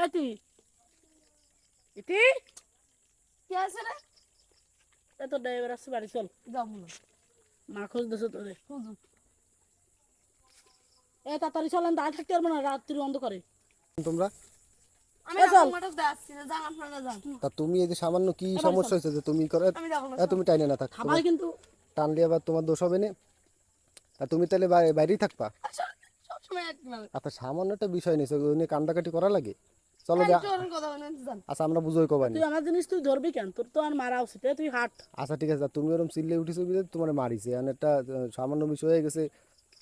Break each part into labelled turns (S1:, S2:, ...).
S1: এটি ইতি?
S2: কি আছে রে?
S1: এত ড্রাইভার আসছে বাড়ি চল।
S2: যাব না
S1: মা খোঁজ দেছো তোদের
S2: হুজুর
S1: এ তাড়াতাড়ি চলেন দাঁড় থাকতে পারব না রাত্রি
S3: তোমরা? তা তুমি এই যে সামান্য কি সমস্যা হয়েছে যে তুমি করে তুমি টাইনে না থাক
S1: খাবার কিন্তু।
S3: টানলে আবার তোমার দোষ হবে না। তা তুমি তাহলে বাই- বাইরেই থাকবা?
S2: সবসময়
S3: আচ্ছা সামান্য একটা বিষয় নিয়েছে কান্দাকাটি করা লাগে? চলো যা। আচ্ছা আমরা বুঝোই কবানি
S1: তুই আমার জিনিস তুই ধরবি কেন? তোর তো আর মারা উচিত তুই হাট।
S3: আচ্ছা ঠিক আছে তুমি ওরকম চিল্লে উঠেছো তোমার মারিছে। একটা সামান্য বিষয় হয়ে গেছে।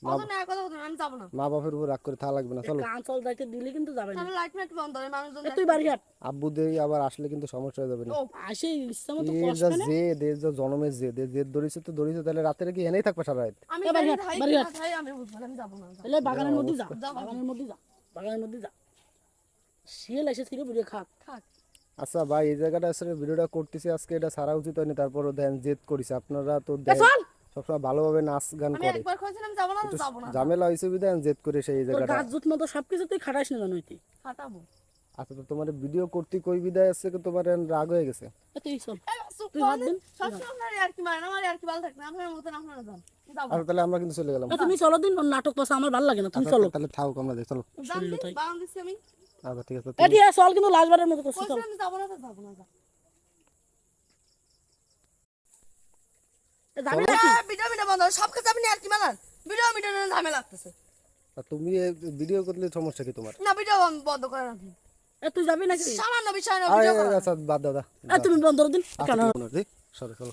S2: কত না কথা বলতে আমি যাব না।
S3: মা বাপের উপর রাগ করে থাকা লাগবে না চলো।
S1: কান চল দিলে কিন্তু যাবে না।
S2: লাইট মাইট বন্ধ করে মানুষজন
S1: তুই বাড়ি হাট।
S3: আব্বু আবার আসলে কিন্তু সমস্যা হয়ে যাবে না।
S2: ও
S1: আসে ইচ্ছা মতো কষ্ট না
S3: যে যা জনমের যে দের জেদ ধরেছে তো ধরেছে তাহলে রাতের কি এনেই থাকবা সারা রাত?
S2: আমি
S1: বাড়ি
S2: বাড়ি
S1: হাট, বাড়ি হাট।
S2: আমি বুঝব আমি যাব না
S1: তাহলে বাগানের মধ্যে যা বাগানের মধ্যে যা বাগানের মধ্যে যা। শিয়াল এসে খাক।
S2: থাক
S3: আচ্ছা ভাই এই জায়গাটা আসলে ভিডিওটা করতেছি আজকে এটা সারা উচিত হয়নি তারপরও দেন জেদ করিস আপনারা তো সবসময় ভালোভাবে নাচ গান করে।
S2: একবার কইছিলাম যাব না তো যাব না।
S3: ঝামেলা হয়েছে জেদ করে সেই জায়গাটা।
S1: গাছ জুত মতো সবকিছু তুই খাটাইস না জানো তুই
S2: হাঁটাবো
S3: আচ্ছা তো তোমার ভিডিও করতে কই বিদায় আছে কি তোমার রাগ হয়ে গেছে।
S1: তুই চল। তুই হাত দিন,
S2: সবসময় আপনার আর কি মারেন আমার আর কি ভালো থাকে না আপনার মতন আপনারা যান যাব
S3: আচ্ছা তাহলে আমরা কিন্তু চলে গেলাম।
S1: তুমি চলো দিন নাটক পাশে আমার ভালো লাগে না তুমি চলো।
S3: তাহলে থাক আমরা চলো।
S2: আমি
S3: আচ্ছা ঠিক আছে
S1: এ আছে চল কিন্তু লাস্টবারের মতো করছি চল।
S2: যাব না তো যাব না করো,
S3: তুমি ভিডিও করলে সমস্যা কি তোমার?
S2: না ভিডিও বন্ধ
S1: তুই যাবি নাকি?
S2: সামান্য বিষয় না
S3: আচ্ছা বাদ দাও দা
S1: এ তুমি বন্ধ করে দিন কেন?
S3: আচ্ছা সরে চলো।